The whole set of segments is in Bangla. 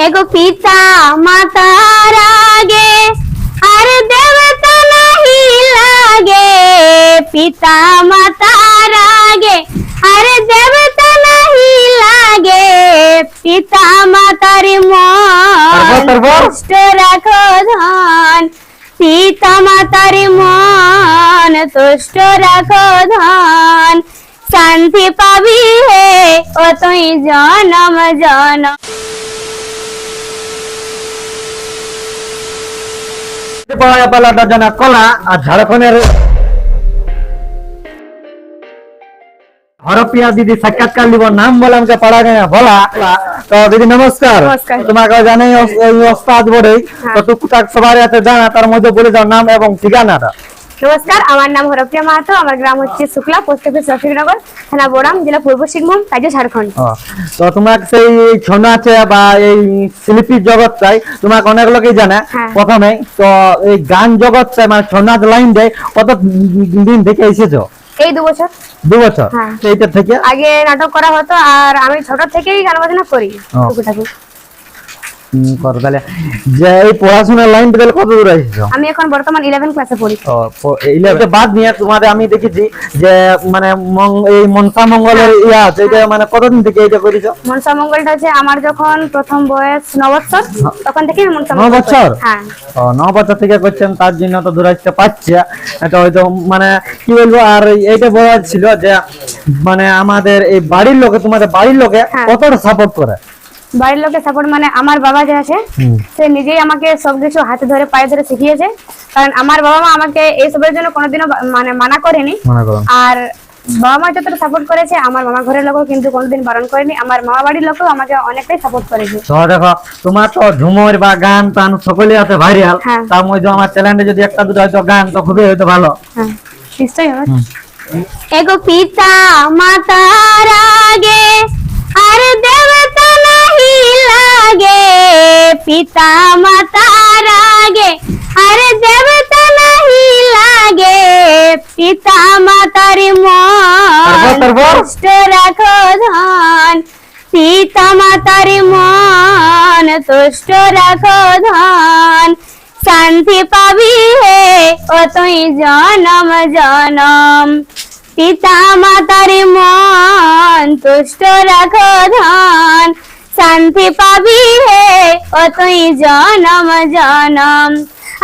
এগো পিতা মাতার আগে আর দেবতা নাহি লাগে পিতা মাতার আগে আর দেবতা নাহি লাগে পিতা মাতার মন কষ্ট রাখো ধন পিতা মাতার মন তুষ্ট রাখো ধন শান্তি পাবি হে ও তুই জনম জনম কলা আর ঝাড়খণ্ডের হরপিয়া দিদি সাক্ষাৎকার নিব নাম বলে যে পড়া গেছে বলা। তো দিদি নমস্কার। তোমাকে জানাই ওই ওস্তাদ বলেই তো টুকটাক সবার জানা তার মধ্যে বলে যাও নাম এবং ঠিকানাটা। নমস্কার আমার নাম হরপ্রিয়া মাহাতো আমার গ্রাম হচ্ছে শুক্লা পোস্ট অফিস রফিকনগর থানা বোরাম জেলা পূর্ব সিংভূম রাজ্য ঝাড়খণ্ড। তো তোমাকে সেই ছৌ নাচে বা এই শিল্পীর জগৎটাই তোমাকে অনেক লোকই জানে হ্যাঁ। প্রথমে। তো এই গান জগৎটাই মানে ছৌ নাচ লাইন দেয় কত দিন থেকে এসেছ? এই দু বছর। দু বছর? হ্যাঁ। এইটা থেকে? আগে নাটক করা হতো আর আমি ছোট থেকেই গান বাজনা করি করো তাহলে যে এই পড়াশোনার লাইনটা তাহলে কত দূর আমি এখন বর্তমান ইলেভেন ক্লাসে পড়ি ও, প- এই level- বাদ নিয়ে তোমাদের আমি দেখেছি যে মানে এই মনসা মঙ্গলের ইয়া আছে এটা মানে কতদিন থেকে এটা করেছ মনসা মঙ্গলটা হচ্ছে আমার যখন প্রথম বয়স ন বছর তখন থেকে আমি মনসা ন মঙ্গল করি। বছর? হ্যাঁ ও ন বছর থেকে করছেন তার জন্য তো দূর আসতে পারছে এটা হয়তো মানে কি বলব আর এইটা বলা ছিল যে মানে আমাদের এই বাড়ির লোকে তোমাদের বাড়ির লোকে হ্যাঁ। কতটা সাপোর্ট করে বাড়ির লোকের সাপোর্ট মানে আমার বাবা যে আছে সে নিজেই আমাকে সবকিছু হাতে ধরে পায়ে ধরে শিখিয়েছে। কারণ আমার বাবা মা আমাকে এইসবের জন্য কোনোদিনও মানে মানা করেনি। আর বাবা মা যতটা সাপোর্ট করেছে আমার মামা ঘরের লোকও কিন্তু কোনোদিন বারণ করেনি। আমার মামা বাড়ির লোকও আমাকে অনেকটাই সাপোর্ট করেছে। তো দেখো তোমার তো ঝুমুর বা গান টান সকলে আছে ভাইরাল হ্যাঁ। তার মধ্যে আমার চ্যানেলে যদি একটা দুটো হয়তো গান তো খুবই হয়তো ভালো। হ্যাঁ নিশ্চয়ই হবে। এগো পিতা মাতার আগে আর নাহি লাগে পিতা মাতার আগে আর দেবতা নাহি লাগে পিতা মাতার মন? সুস্থ রাখো ধন পিতা মাতার মন। তুষ্ট রাখো ধন শান্তি পাবি হে ও তুই জনম জনম। পিতা মাতার মন তুষ্ট রাখো ধন শান্তি পাবি হে ও তুই জনম জনম।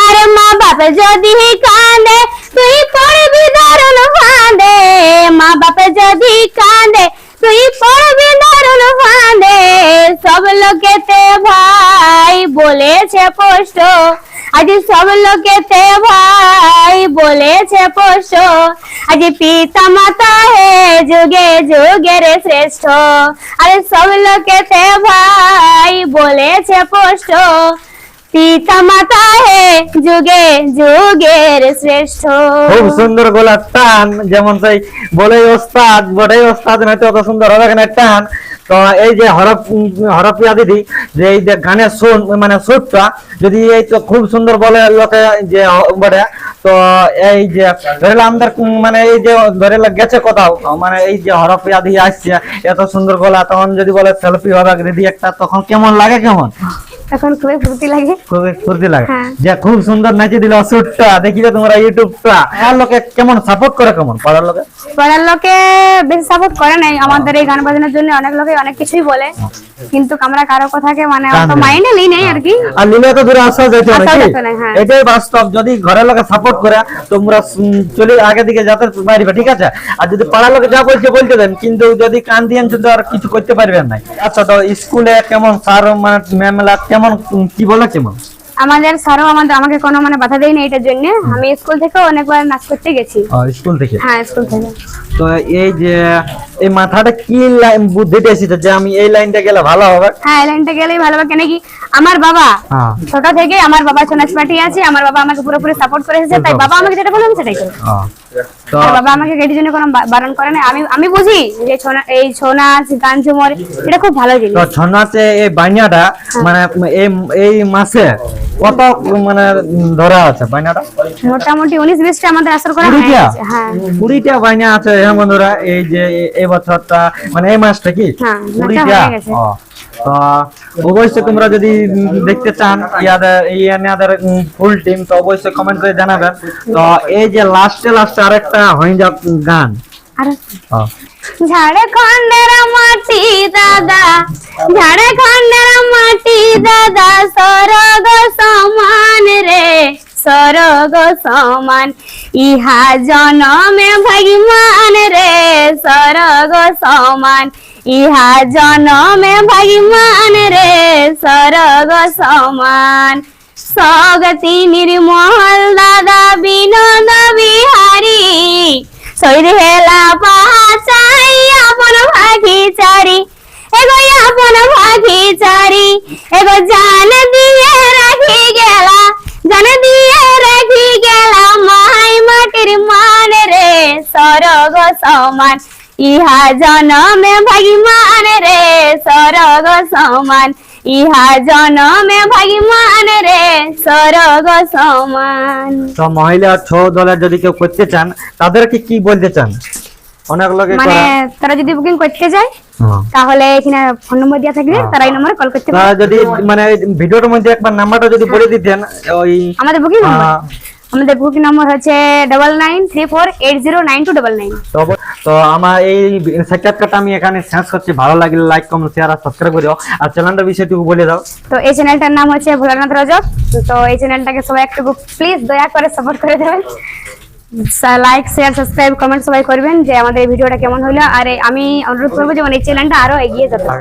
আরে মা বাপ যদি কাঁদে, তুই পড়বি দারুণ ফাঁদে। মা বাপ যদি কাঁদে, তুই পড়বি দারুণ ফাঁদে। সব লোকেতে ভাই বলেছে পোষ্ট আজ সব লোকেতে ভাই বলেছে পোষ্ট আজ পিতা মাতা হে যুগে যুগের শ্রেষ্ঠ। আরে সব লোকেতে ভাই বলেছে পোষ্ট। পিতা মাতা হে যুগে যুগের শ্রেষ্ঠ। খুব সুন্দর গলার টান, যেমন সেই বলে ওস্তাদ বটে ওস্তাদ, নয়তো অত সুন্দর হবে না টান। তো এই যে হরপ হরপিয়া দিদি, যে এই যে গানের সুর মানে সুরটা, যদি এই তো খুব সুন্দর বলে লোকে যে, বটে তো এই যে ধরে আমাদের মানে এই যে ধরে গেছে কোথাও মানে এই যে হরপিয়া দিয়ে আসছে এত সুন্দর গলা তখন যদি বলে সেলফি হবে দিদি একটা তখন কেমন লাগে কেমন? খুবই ফুর্তি লাগে। খুবই ফুর্তি লাগে। হ্যাঁ। যে খুব সুন্দর নাচি দিল সুরটা দেখিলে তোমরা ইউটিউবটা। আর লোকে কেমন সাপোর্ট করে কেমন? পাড়ার লোকে? পাড়ার লোকে বেশি সাপোর্ট করে নাই। আমাদের এই গান বাজনার জন্য অনেক লোকে অনেক কিছুই বলে। কিন্তু আমরা কারও কথাকে মানে অত মাইন্ডে নেই নাই আর কি। আর নিলে তো দূরে আসা যাইতে যেত না, হ্যাঁ। এটাই বাস্তব। যদি ঘরের লোকে সাপোর্ট করে তোমরা চলে আগে দিকে যেতে পারবে ঠিক আছে? আর যদি পাড়ার লোকে যা বলছে বলতে দেন। কিন্তু যদি কান দিয়ে তো আর কিছু করতে পারবেন না। আচ্ছা তো স্কুলে কেমন স্যার মানে ম্যামেলা কেমন কি বলে কেমন? আমাদের স্যারও আমাদের আমাকে কোনো মানে বাধা দেয়নি এটার জন্য। আমি স্কুল থেকেও অনেকবার নাচ করতে গেছি। স্কুল থেকে? হ্যাঁ স্কুল থেকে। তো এই যে এই মাথাটা কি লাইন বুদ্ধিটা এসেছে যে আমি এই লাইনটা গেলে ভালো হবে? হ্যাঁ এই লাইনটা গেলেই ভালো হবে। কেন কি আমার বাবা হ্যাঁ। ছোট থেকে আমার বাবা সোনাস পাটি আছে আমার বাবা আমাকে পুরোপুরি সাপোর্ট করে এসেছে তাই বাবা আমাকে যেটা বলে আমি সেটাই করি। বাবা আমাকে এটির জন্য কোনো বারণ করে না আমি আমি বুঝি যে এই ছৌ নাচ গান ঝুমর এটা খুব ভালো জিনিস। তো ছনাতে এই বাইনাটা মানে এই এই মাসে কত মানে ধরা আছে বাইনাটা মোটামুটি উনিশ বিশটা আমাদের আসর করা হয়ে গেছে হ্যাঁ। কুড়িটা বাইনা আছে হ্যাঁ বন্ধুরা এই যে এই বছরটা মানে এই মাসটা কি? হ্যাঁ, নাচা কুড়িটা? হয়ে গেছে। ও, তো অবশ্যই তোমরা যদি দেখতে চান ইয়াদের ইয়াদের ফুল টিম তো অবশ্যই কমেন্ট করে জানাবেন। তো এই যে লাস্টে লাস্টে আরেকটা হয়ে যাক গান আর। ঝাড়খণ্ডের মাটি দাদা ঝাড়খণ্ডের মাটি দাদা স্বর্গ সমান রে স্বর্গ সমান। ইহা জনমে ভগবান রে, স্বর্গ সমান। ইহা জনমে ভগবান রে, স্বর্গ সমান। স্বগতি নির্মল দাদা, বিনোদ বিহারী। সৈর হেলা পাহাচাই, আপন ভাগি চারি এগো আপন ভাগি চারি এগো জান রে স্বর্গ সমান ইহা জনমে ভগবান রে স্বর্গ সমান ইহা জনমে রে স্বর্গ সমান তো মহিলা ছৌ দলের যদি কেউ করতে চান তাদেরকে কি বলতে চান? অনেক লোকে মানে তারা যদি বুকিং করতে যায় হ্যাঁ। তাহলে এখানে ফোন নম্বর দেওয়া থাকবে তারা এই নম্বরে কল করতে পারে। যদি মানে ভিডিওর মধ্যে একবার নাম্বারটা যদি বলে দিতেন ওই আমাদের বুকিং নম্বর আমাদের বুকিং নম্বর হচ্ছে double nine three four eight zero nine two double nine তো তো আমার এই সাক্ষাৎকারটা আমি এখানে শেষ করছি। ভালো লাগলে লাইক কমেন্ট শেয়ার আর সাবস্ক্রাইব করিও আর চ্যানেলটার বিষয়টুকু বলে দাও। তো এই চ্যানেলটার নাম হচ্ছে ভোলানাথ রজক। তো এই চ্যানেলটাকে সবাই একটু প্লিজ দয়া করে সাপোর্ট করে দেবেন। লাইক শেয়ার সাবস্ক্রাইব কমেন্ট সবাই করবেন যে আমাদের এই ভিডিওটা কেমন হলো। আর আমি অনুরোধ করব যে মানে এই চ্যানেলটা আরও এগিয়ে যাবে